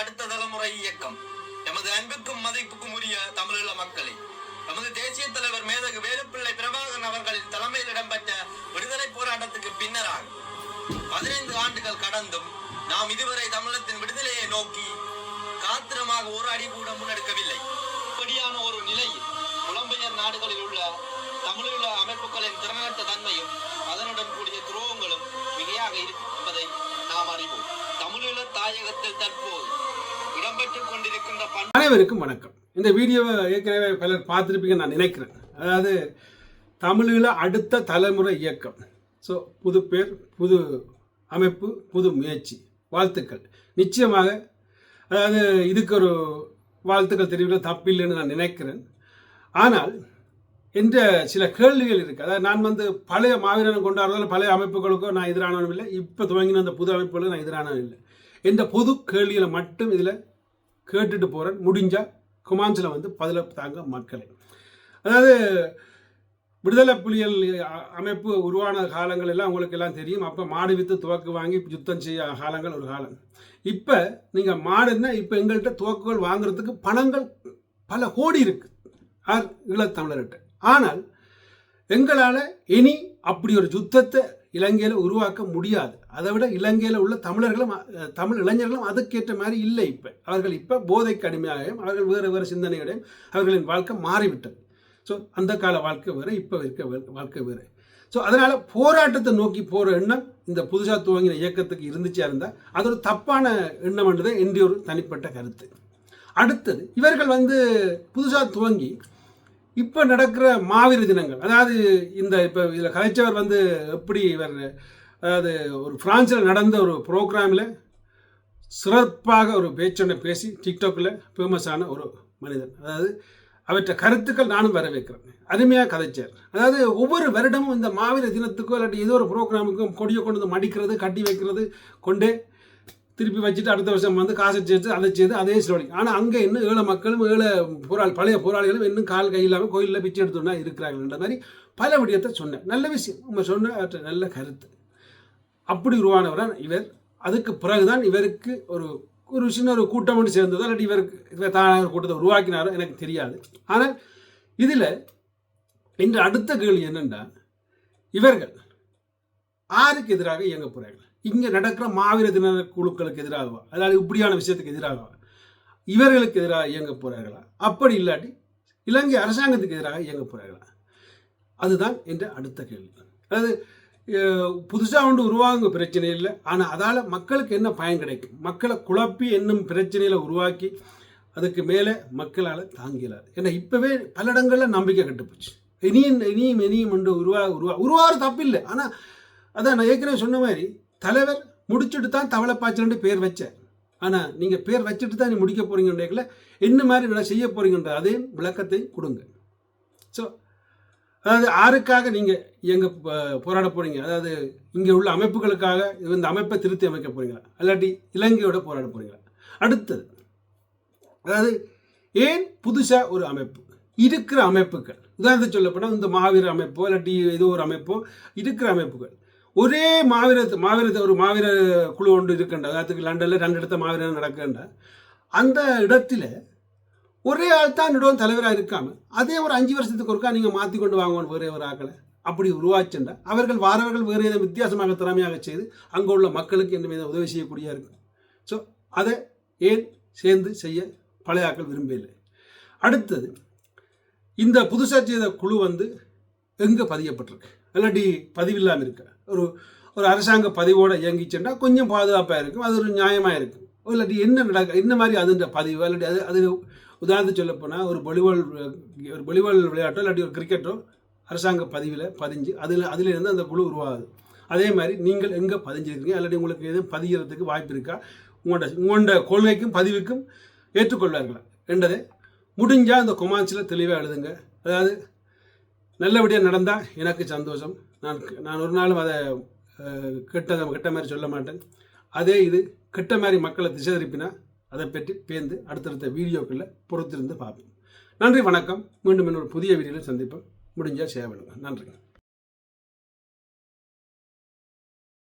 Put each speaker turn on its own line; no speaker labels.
அடுத்த தலைமுறை இயக்கம். எமது அன்புக்கும் மதிப்புக்கும் உரிய தமிழீழ மக்களை நமது தேசிய தலைவர் மேதகு வேலுப்பிள்ளை பிரபாகரன் அவர்களின் தலைமையில் இடம்பெற்ற விடுதலை போராட்டத்துக்கு பின்னராக பதினைந்து ஆண்டுகள் கடந்தும் நாம் இதுவரை தமிழத்தின் விடுதலையை நோக்கி காத்திரமாக ஒரு அடி கூட முன்னெடுக்கவில்லை. இப்படியான ஒரு நிலையில் புலம்பெயர் நாடுகளில் உள்ள தமிழீழ அமைப்புகளின் திறனற்ற தன்மையும் அதனுடன் கூடிய துரோகங்களும் மிகையாக இருப்பதை நாம் அறிவோம். தமிழீழ தாயகத்தில் தற்போது
அனைவருக்கும் வணக்கம். இந்த வீடியோவை ஏற்கனவே பலர் பார்த்துருப்பீங்கன்னு நான் நினைக்கிறேன். அதாவது தமிழில் அடுத்த தலைமுறை இயக்கம். ஸோ புது பேர் புது அமைப்பு புது முயற்சி வாழ்த்துக்கள். நிச்சயமாக அதாவது இதுக்கு ஒரு வாழ்த்துக்கள் தெரிவிக்க தப்பில்லைன்னு நான் நினைக்கிறேன். ஆனால் என்ற சில கேள்விகள் இருக்குது அதாவது நான் வந்து பழைய மாவீரன் கொண்டாடுறதால பழைய அமைப்புகளுக்கோ நான் எதிரானவனும் இல்லை. இப்போ துவங்கின அந்த புது அமைப்புகளுக்கு நான் எதிரானவன் இல்லை. என்ற பொது கேள்விகளை மட்டும் இதில் கேட்டுட்டு போகிறேன் முடிஞ்சால் குமான்ஸில் வந்து பதில தாங்க மக்களை. அதாவது விடுதலை புலிகள் அமைப்பு உருவான காலங்கள் எல்லாம் உங்களுக்கு எல்லாம் தெரியும். அப்போ மாடு விற்று துவக்கு வாங்கி யுத்தம் செய்ய காலங்கள் ஒரு காலம். இப்போ நீங்கள் மாடுன்னா இப்போ எங்கள்கிட்ட துவக்குகள் வாங்குறதுக்கு பணங்கள் பல கோடி இருக்குது ஆர் ஈழத்தமிழர்கிட்ட ஆனால் எங்களால் இனி அப்படி ஒரு யுத்தத்தை இலங்கையில் உருவாக்க முடியாது. அதை விட இலங்கையில் உள்ள தமிழர்களும் தமிழ் இளைஞர்களும் அதுக்கேற்ற மாதிரி இல்லை இப்போ. அவர்கள் இப்போ போதைக்கு அடிமையாகவும் அவர்கள் வேறு வேறு சிந்தனைகளையும் அவர்களின் வாழ்க்கை மாறிவிட்டது. ஸோ அந்த கால வாழ்க்கை வேறு இப்போ இருக்க வாழ்க்கை வேறு. ஸோ அதனால் போராட்டத்தை நோக்கி போகிற எண்ணம் இந்த புதுசாக துவங்கின இயக்கத்துக்கு இருந்துச்சா இருந்தால் அது ஒரு தப்பான எண்ணம்ன்றது என்னுடைய ஒரு தனிப்பட்ட கருத்து. அடுத்தது இவர்கள் வந்து புதுசாக துவங்கி இப்போ நடக்கிற மாவீர தினங்கள் அதாவது இந்த இப்போ இதில் கலைச்சவர் வந்து எப்படி இவர் அதாவது ஒரு ஃப்ரான்ஸில் நடந்த ஒரு ப்ரோக்ராமில் சிறப்பாக ஒரு பேச்சொன்னை பேசி டிக்டாக்கில் ஃபேமஸான ஒரு மனிதன். அதாவது அவற்றை கருத்துக்கள் நானும் வரவேற்கிறேன். அருமையாக கதைச்சார். அதாவது ஒவ்வொரு வருடமும் இந்த மாவீர தினத்துக்கோ இல்லாட்டி ஏதோ ஒரு ப்ரோக்ராமுக்கும் கொடியை கொண்டு வந்து மடிக்கிறது கட்டி வைக்கிறது கொண்டே திருப்பி வச்சுட்டு அடுத்த வருஷம் வந்து காசை சேர்த்து அதை சேர்த்து அதே ஸ்லோலி ஆனால் அங்கே இன்னும் ஏழை மக்களும் ஏழை போராளி பழைய போராளிகளும் இன்னும் கால் கை இல்லாமல் கோயிலில் பிச்சை எடுத்துனா இருக்கிறாங்கன்ற மாதிரி பல விடயத்தை சொன்னேன். நல்ல விஷயம். உங்க சொன்ன நல்ல கருத்து. அப்படி உருவானவரான் இவர். அதுக்கு பிறகுதான் இவருக்கு ஒரு ஒரு சின்ன ஒரு கூட்டம் ஒன்று சேர்ந்ததோ இல்லாட்டி இவருக்கு இவர் தானாக கூட்டத்தை உருவாக்கினாரோ எனக்கு தெரியாது. ஆனால் இதில் இன்று அடுத்த கேள்வி என்னென்னா இவர்கள் யாருக்கு எதிராக இயங்க போகிறார்கள் இங்கே நடக்கிற மாவீர தின குழுக்களுக்கு எதிராகவா? அதாவது இப்படியான விஷயத்துக்கு எதிராகவா? இவர்களுக்கு எதிராக இயங்க போகிறார்களா அப்படி இல்லாட்டி இலங்கை அரசாங்கத்துக்கு எதிராக இயங்க போகிறார்களா அதுதான் என்ற அடுத்த கேள்வி. அதாவது புதுசாக ஒன்று உருவாங்க பிரச்சனை இல்லை. ஆனால் அதால் மக்களுக்கு என்ன பயன் கிடைக்கும்? மக்களை குழப்பி என்னும் பிரச்சனையில் உருவாக்கி அதுக்கு மேலே மக்களால் தாங்கிடாது ஏன்னா இப்போவே பல இடங்களில் நம்பிக்கை கட்டுப்போச்சு. இனியும் இனியும் இனியும் என்று உருவா உருவா உருவாகிற தப்பு இல்லை ஆனால் அதான் நான் ஏற்கனவே சொன்ன மாதிரி தலைவர் முடிச்சுட்டு தான் தவளை பாய்ச்சல்னு பேர் வச்சார் ஆனால் நீங்கள் பேர் வச்சுட்டு தான் நீ முடிக்க போகிறீங்கன்றதுல என்ன மாதிரி விட செய்ய போகிறீங்கன்ற அதே விளக்கத்தை கொடுங்க. ஸோ அதாவது யாருக்காக நீங்கள் எங்கே போராட போகிறீங்க அதாவது இங்கே உள்ள அமைப்புகளுக்காக இந்த அமைப்பை திருத்தி அமைக்க போகிறீங்களா இல்லாட்டி இலங்கையோட போராட போகிறீங்களா அடுத்தது அதாவது ஏன் புதுசாக ஒரு அமைப்பு? இருக்கிற அமைப்புகள் உதாரணத்துக்கு சொல்லப்போனால் இந்த மாவீர அமைப்போ இல்லாட்டி ஏதோ ஒரு அமைப்போ இருக்கிற அமைப்புகள். ஒரே மாவீரத்து மாவீர ஒரு மாவீர குழு ஒன்று இருக்கின்ற அதுக்கு லண்டனில் ரெண்டு இடத்த மாவீரம் நடக்கின்ற. அந்த இடத்துல ஒரே ஆள் தான் நடுவன் தலைவராக இருக்காமல் அதே ஒரு அஞ்சு வருஷத்துக்கு ஒருக்கா நீங்கள் மாற்றி கொண்டு வாங்கணும் வேறே ஒரு ஆக்களை அப்படி உருவாச்சுண்டா. அவர்கள் வாரவர்கள் வேறு ஏதோ வித்தியாசமாக திறமையாக செய்து அங்கே உள்ள மக்களுக்கு என்ன மீது உதவி செய்யக்கூடிய இருக்கும் ஸோ அதை ஏன் சேர்ந்து செய்ய பழைய ஆக்கள் விரும்பவில்லை? அடுத்தது இந்த புதுசாக செய்த குழு வந்து எங்கே பதியப்பட்டிருக்கு? இல்லாட்டி பதிவில்லாமல் இருக்கிற ஒரு ஒரு அரசாங்க பதிவோடு இயங்கிச்சுன்னா கொஞ்சம் பாதுகாப்பாக இருக்கும். அது ஒரு நியாயமாக இருக்கும். இல்லாட்டி என்ன நடக்க என்ன மாதிரி அதுன்ற பதிவு இல்லாட்டி அது அது உதாரணத்துக்கு சொல்ல போனால் ஒரு வாலிபால் ஒரு வாலிபால் விளையாட்டோ இல்லாட்டி ஒரு கிரிக்கெட்டோ அரசாங்க பதிவில் பதிஞ்சு அதில் அதிலிருந்து அந்த குழு உருவாகுது. அதே மாதிரி நீங்கள் எங்கே பதிஞ்சிருக்கீங்க? இல்லாட்டி உங்களுக்கு எதுவும் பதிகிறதுக்கு வாய்ப்பு இருக்கா? உங்களோட உங்களோட கொள்கைக்கும் பதிவுக்கும் ஏற்றுக்கொள்வார்களா? என்றதை முடிஞ்சால் அந்த கொமான்ஸில் தெளிவாக எழுதுங்க. அதாவது நல்லபடியாக நடந்தால் எனக்கு சந்தோஷம். நான் நான் ஒரு நாளும் அதை கெட்டதை கெட்ட மாதிரி சொல்ல மாட்டேன். அதே இது கெட்ட மாதிரி மக்களை திசை திருப்பினா அதை பற்றி பேர்ந்து அடுத்தடுத்த வீடியோக்களில் பொறுத்திருந்து பார்ப்போம். நன்றி வணக்கம். மீண்டும் இன்னொரு புதிய வீடியோவில் சந்திப்போம். முடிஞ்சால் சேவலுங்க நன்றி